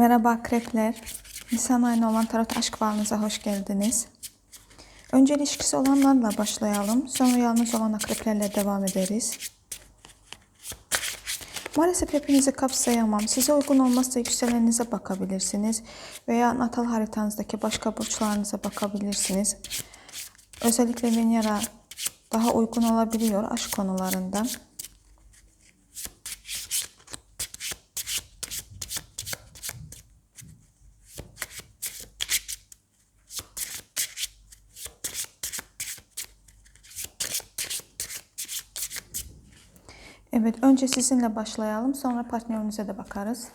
Merhaba akrepler. Nisan ayına olan tarot aşk balınıza hoş geldiniz. Önce ilişkisi olanlarla başlayalım. Sonra yalnız olan akreplerle devam ederiz. Maalesef hepinizi kapsayamam. Size uygun olmazsa yükseleninize bakabilirsiniz. Veya natal haritanızdaki başka burçlarınıza bakabilirsiniz. Özellikle Venera daha uygun olabiliyor aşk konularında. Evet, önce sizinle başlayalım. Sonra partnerinize de bakarız.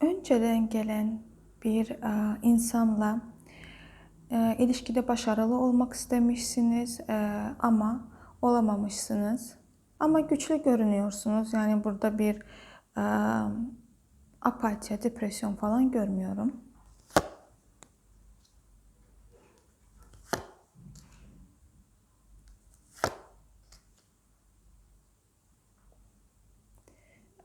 Önceden gelen bir e, insanla e, ilişkide başarılı olmak istemişsiniz e, ama olamamışsınız. Ama güçlü görünüyorsunuz. Yani burada bir apati, depresyon falan görmüyorum.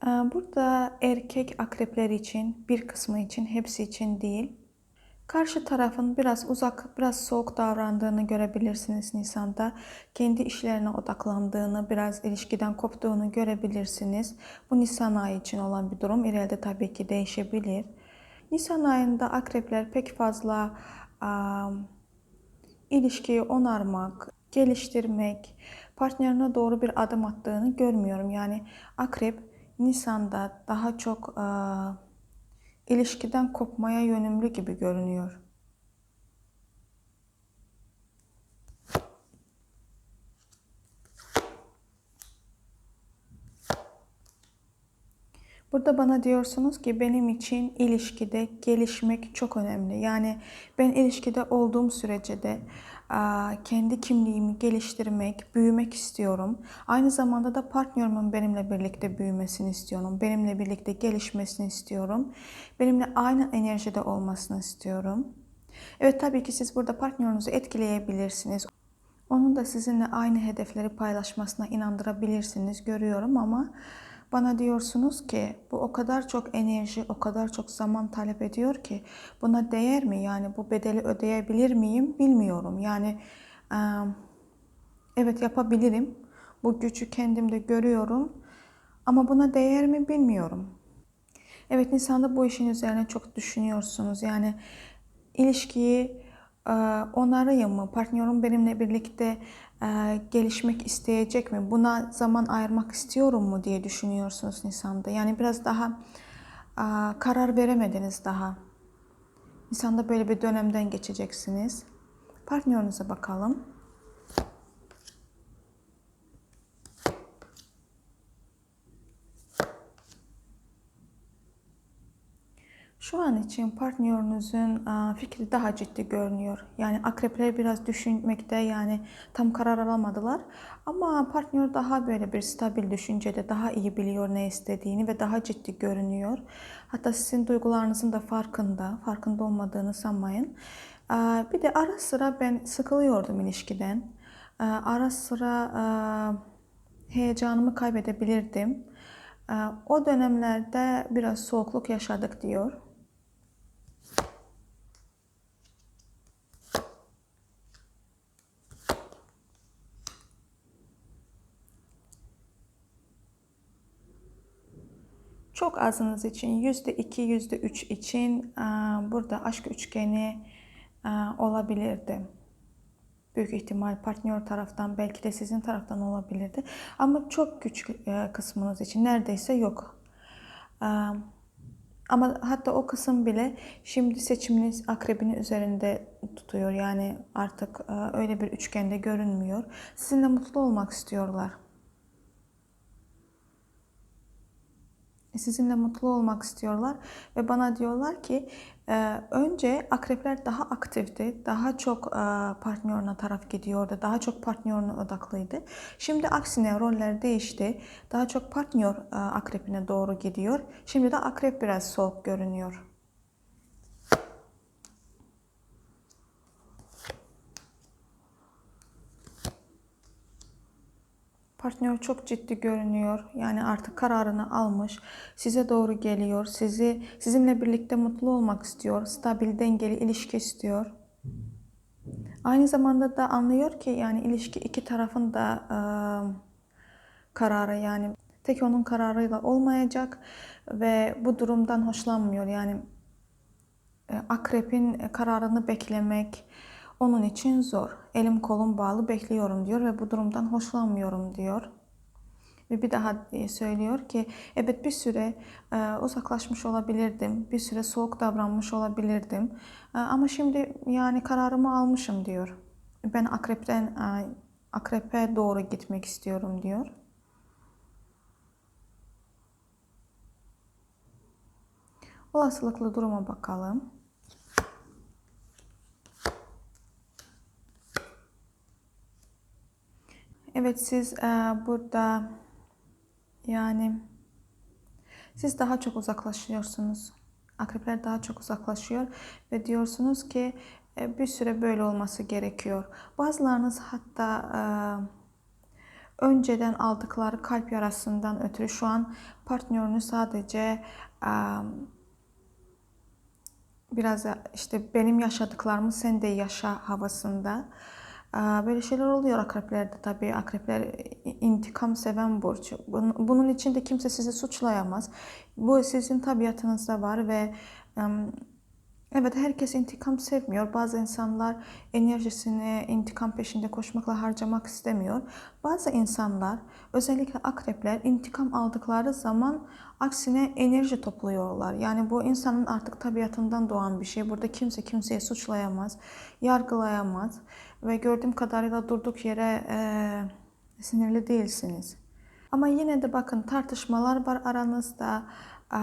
Ee, Burada erkek akrepler için, bir kısmı için, hepsi için değil. Karşı tarafın biraz uzak, biraz soğuk davrandığını görebilirsiniz Nisan'da. Kendi işlerine odaklandığını, biraz ilişkiden koptuğunu görebilirsiniz. Bu Nisan ayı için olan bir durum. İleride tabii ki değişebilir. Nisan ayında akrepler pek fazla um, ilişkiyi onarmak, geliştirmek, partnerine doğru bir adım attığını görmüyorum. Yani akrep Nisan'da daha çok e, ilişkiden kopmaya yönümlü gibi görünüyor. Burada bana diyorsunuz ki benim için ilişkide gelişmek çok önemli. Yani ben ilişkide olduğum sürece de kendi kimliğimi geliştirmek, büyümek istiyorum. Aynı zamanda da partnerimin benimle birlikte büyümesini istiyorum. Benimle birlikte gelişmesini istiyorum. Benimle aynı enerjide olmasını istiyorum. Evet tabii ki siz burada partnerinizi etkileyebilirsiniz. Onun da sizinle aynı hedefleri paylaşmasına inandırabilirsiniz görüyorum ama bana diyorsunuz ki bu o kadar çok enerji, o kadar çok zaman talep ediyor ki buna değer mi? Yani bu bedeli ödeyebilir miyim bilmiyorum. Yani evet yapabilirim. Bu gücü kendimde görüyorum. Ama buna değer mi bilmiyorum. Evet Nisan'da bu işin üzerine çok düşünüyorsunuz. Yani ilişkiyi onarayım mı? Partnerim benimle birlikte e, gelişmek isteyecek mi? Buna zaman ayırmak istiyorum mu diye düşünüyorsunuz Nisan'da. Yani biraz daha e, karar veremediniz daha. Nisan'da böyle bir dönemden geçeceksiniz. Partnerinize bakalım. Şu an için partnerinizin fikri daha ciddi görünüyor. Yani akrepler biraz düşünmekte yani tam karar alamadılar. Ama partner daha böyle bir stabil düşüncede daha iyi biliyor ne istediğini ve daha ciddi görünüyor. Hatta sizin duygularınızın da farkında, farkında olmadığını sanmayın. Bir de ara sıra ben sıkılıyordum ilişkiden. Ara sıra heyecanımı kaybedebilirdim. O dönemlerde biraz soğukluk yaşadık diyor. Çok azınız için yüzde iki, yüzde üç için burada aşk üçgeni olabilirdi. Büyük ihtimal partner taraftan belki de sizin taraftan olabilirdi. Ama çok küçük kısmınız için neredeyse yok. Ama hatta o kısım bile şimdi seçiminiz akrebini üzerinde tutuyor. Yani artık öyle bir üçgende görünmüyor. Sizinle mutlu olmak istiyorlar. Sizinle mutlu olmak istiyorlar ve bana diyorlar ki e, önce akrepler daha aktifti, daha çok e, partnerine taraf gidiyordu, daha çok partnerine odaklıydı. Şimdi aksine roller değişti, daha çok partner e, akrepine doğru gidiyor. Şimdi de akrep biraz soğuk görünüyor. Partner çok ciddi görünüyor. Yani artık kararını almış. Size doğru geliyor. Sizi sizinle birlikte mutlu olmak istiyor. Stabil, dengeli ilişki istiyor. Aynı zamanda da anlıyor ki yani ilişki iki tarafın da e, kararı yani tek onun kararıyla olmayacak ve bu durumdan hoşlanmıyor. Yani e, akrepin kararını beklemek onun için zor. Elim kolum bağlı bekliyorum diyor ve bu durumdan hoşlanmıyorum diyor. Ve bir daha söylüyor ki evet bir süre e, uzaklaşmış olabilirdim. Bir süre soğuk davranmış olabilirdim. E, ama şimdi yani kararımı almışım diyor. Ben akrepten e, akrepe doğru gitmek istiyorum diyor. Olasılıklı duruma bakalım. Evet siz e, burada yani siz daha çok uzaklaşıyorsunuz. Akrepler daha çok uzaklaşıyor ve diyorsunuz ki e, bir süre böyle olması gerekiyor. Bazılarınız hatta e, önceden aldıkları kalp yarasından ötürü şu an partnerini sadece e, biraz işte benim yaşadıklarımı sen de yaşa havasında. Böyle şeyler oluyor akreplerde tabii. Akrepler intikam seven burç. Bunun için de kimse sizi suçlayamaz. Bu sizin tabiatınızda var ve Evet herkes intikam sevmiyor. Bazı insanlar enerjisini intikam peşinde koşmakla harcamak istemiyor. Bazı insanlar özellikle akrepler intikam aldıkları zaman aksine enerji topluyorlar. Yani bu insanın artık tabiatından doğan bir şey. Burada kimse kimseye suçlayamaz, yargılayamaz ve gördüğüm kadarıyla durduk yere e, sinirli değilsiniz. Ama yine de bakın tartışmalar var aranızda, e,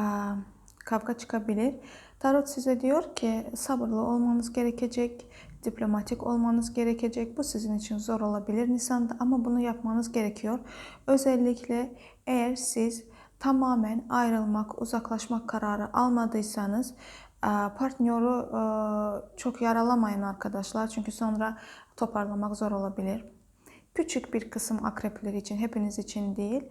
kavga çıkabilir. Tarot size diyor ki sabırlı olmanız gerekecek, diplomatik olmanız gerekecek. Bu sizin için zor olabilir Nisan'da ama bunu yapmanız gerekiyor. Özellikle eğer siz tamamen ayrılmak, uzaklaşmak kararı almadıysanız partneri e, çok yaralamayın arkadaşlar. Çünkü sonra toparlamak zor olabilir. Küçük bir kısım akrepler için, hepiniz için değil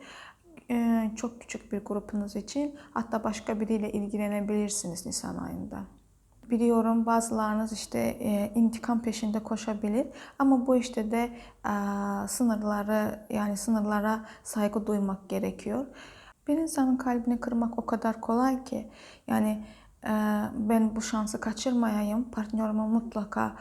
e, çok küçük bir grupunuz için hatta başka biriyle ilgilenebilirsiniz Nisan ayında. Biliyorum bazılarınız işte e, intikam peşinde koşabilir ama bu işte de e, sınırları yani sınırlara saygı duymak gerekiyor. Bir insanın kalbini kırmak o kadar kolay ki yani e, ben bu şansı kaçırmayayım, partnerime mutlaka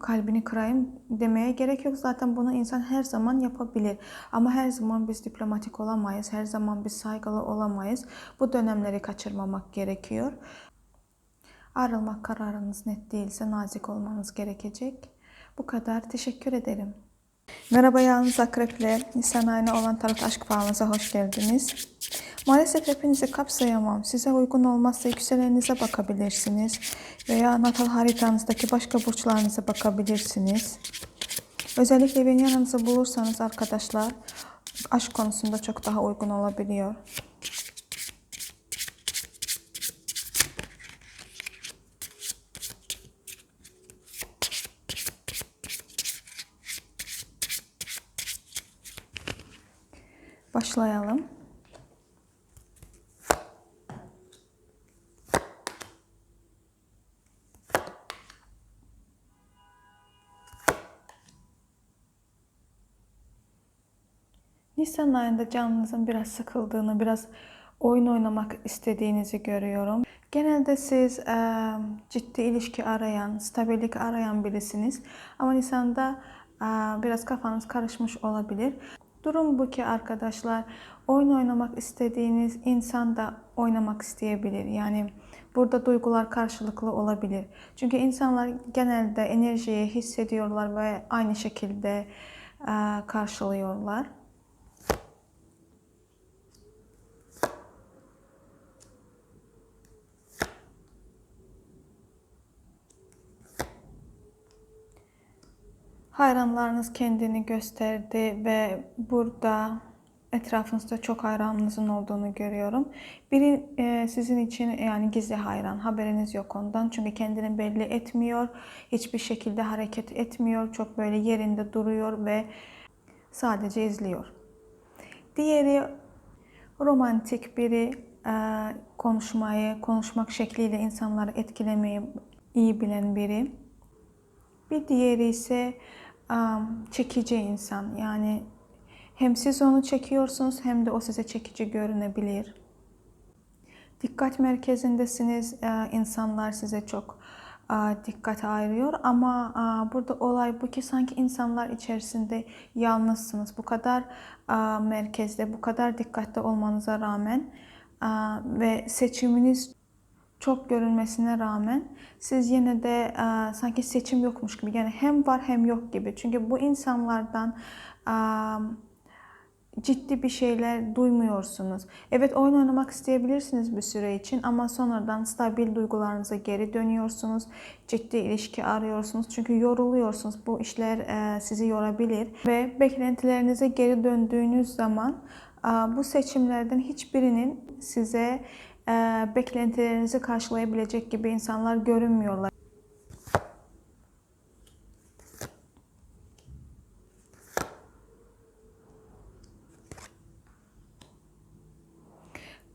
kalbini kırayım demeye gerek yok. Zaten bunu insan her zaman yapabilir. Ama her zaman biz diplomatik olamayız. Her zaman biz saygılı olamayız. Bu dönemleri kaçırmamak gerekiyor. Ayrılmak kararınız net değilse nazik olmanız gerekecek. Bu kadar. Teşekkür ederim. Merhaba yalnız akrepler. Nisan ayına olan tarot aşk falınıza hoş geldiniz. Maalesef hepinizi kapsayamam. Size uygun olmazsa yükseleninize bakabilirsiniz. Veya natal haritanızdaki başka burçlarınıza bakabilirsiniz. Özellikle beni yanınıza bulursanız arkadaşlar aşk konusunda çok daha uygun olabiliyor. Başlayalım. Nisan ayında canınızın biraz sıkıldığını, biraz oyun oynamak istediğinizi görüyorum. Genelde siz e, ciddi ilişki arayan, stabillik arayan birisiniz. Ama Nisan'da e, biraz kafanız karışmış olabilir. Durum bu ki arkadaşlar, oyun oynamak istediğiniz insan da oynamak isteyebilir. Yani burada duygular karşılıklı olabilir. Çünkü insanlar genelde enerjiyi hissediyorlar ve aynı şekilde karşılıyorlar. Hayranlarınız kendini gösterdi ve burada etrafınızda çok hayranınızın olduğunu görüyorum. Biri e, sizin için yani gizli hayran, haberiniz yok ondan. Çünkü kendini belli etmiyor, hiçbir şekilde hareket etmiyor. Çok böyle yerinde duruyor ve Sadece izliyor. Diğeri romantik biri, e, konuşmayı, konuşmak şekliyle insanları etkilemeyi iyi bilen biri. Bir diğeri ise çekici insan. Yani hem siz onu çekiyorsunuz hem de o size çekici görünebilir. Dikkat merkezindesiniz. Ee, insanlar size çok e, dikkat ayırıyor ama e, burada olay bu ki sanki insanlar içerisinde yalnızsınız. Bu kadar e, merkezde, bu kadar dikkatli olmanıza rağmen e, ve seçiminiz çok görünmesine rağmen siz yine de e, sanki seçim yokmuş gibi yani hem var hem yok gibi. Çünkü bu insanlardan e, ciddi bir şeyler duymuyorsunuz. Evet oyun oynamak isteyebilirsiniz bir süre için ama sonradan stabil duygularınıza geri dönüyorsunuz. Ciddi ilişki arıyorsunuz. Çünkü yoruluyorsunuz. Bu işler e, sizi yorabilir ve beklentilerinize geri döndüğünüz zaman e, bu seçimlerden hiçbirinin size beklentilerinizi karşılayabilecek gibi insanlar görünmüyorlar.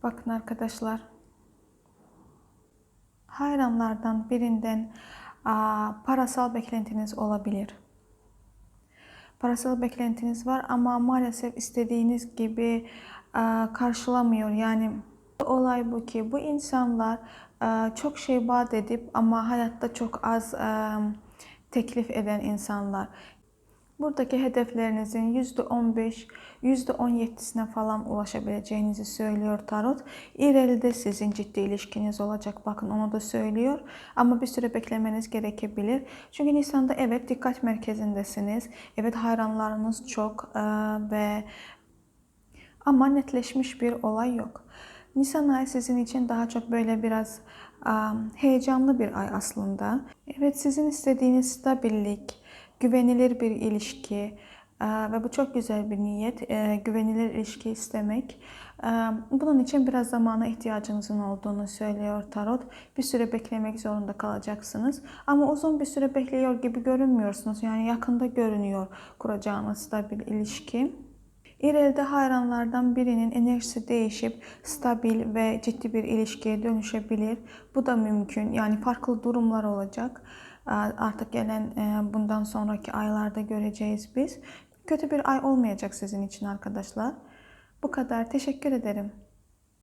Bakın arkadaşlar. Hayranlardan birinden aa, parasal beklentiniz olabilir. Parasal beklentiniz var ama maalesef istediğiniz gibi aa, karşılamıyor. Yani olay bu ki bu insanlar aa, çok şey vaat edip ama hayatta çok az aa, teklif eden insanlar. Buradaki hedeflerinizin %15, %17'sine falan ulaşabileceğinizi söylüyor tarot. İleride sizin ciddi ilişkiniz olacak. Bakın onu da söylüyor. Ama bir süre beklemeniz gerekebilir. Çünkü Nisan'da evet dikkat merkezindesiniz. Evet hayranlarınız çok e, ve ama netleşmiş bir olay yok. Nisan ayı sizin için daha çok böyle biraz um, heyecanlı bir ay aslında. Evet sizin istediğiniz stabillik, güvenilir bir ilişki e, ve bu çok güzel bir niyet. E, güvenilir ilişki istemek. E, bunun için biraz zamana ihtiyacınızın olduğunu söylüyor tarot. Bir süre beklemek zorunda kalacaksınız. Ama uzun bir süre bekliyor gibi görünmüyorsunuz. Yani yakında görünüyor kuracağınız stabil ilişki. İleride hayranlardan birinin enerjisi değişip stabil ve ciddi bir ilişkiye dönüşebilir. Bu da mümkün. Yani farklı durumlar olacak. Artık gelen e, bundan sonraki aylarda göreceğiz biz. Kötü bir ay olmayacak sizin için arkadaşlar. Bu kadar. Teşekkür ederim.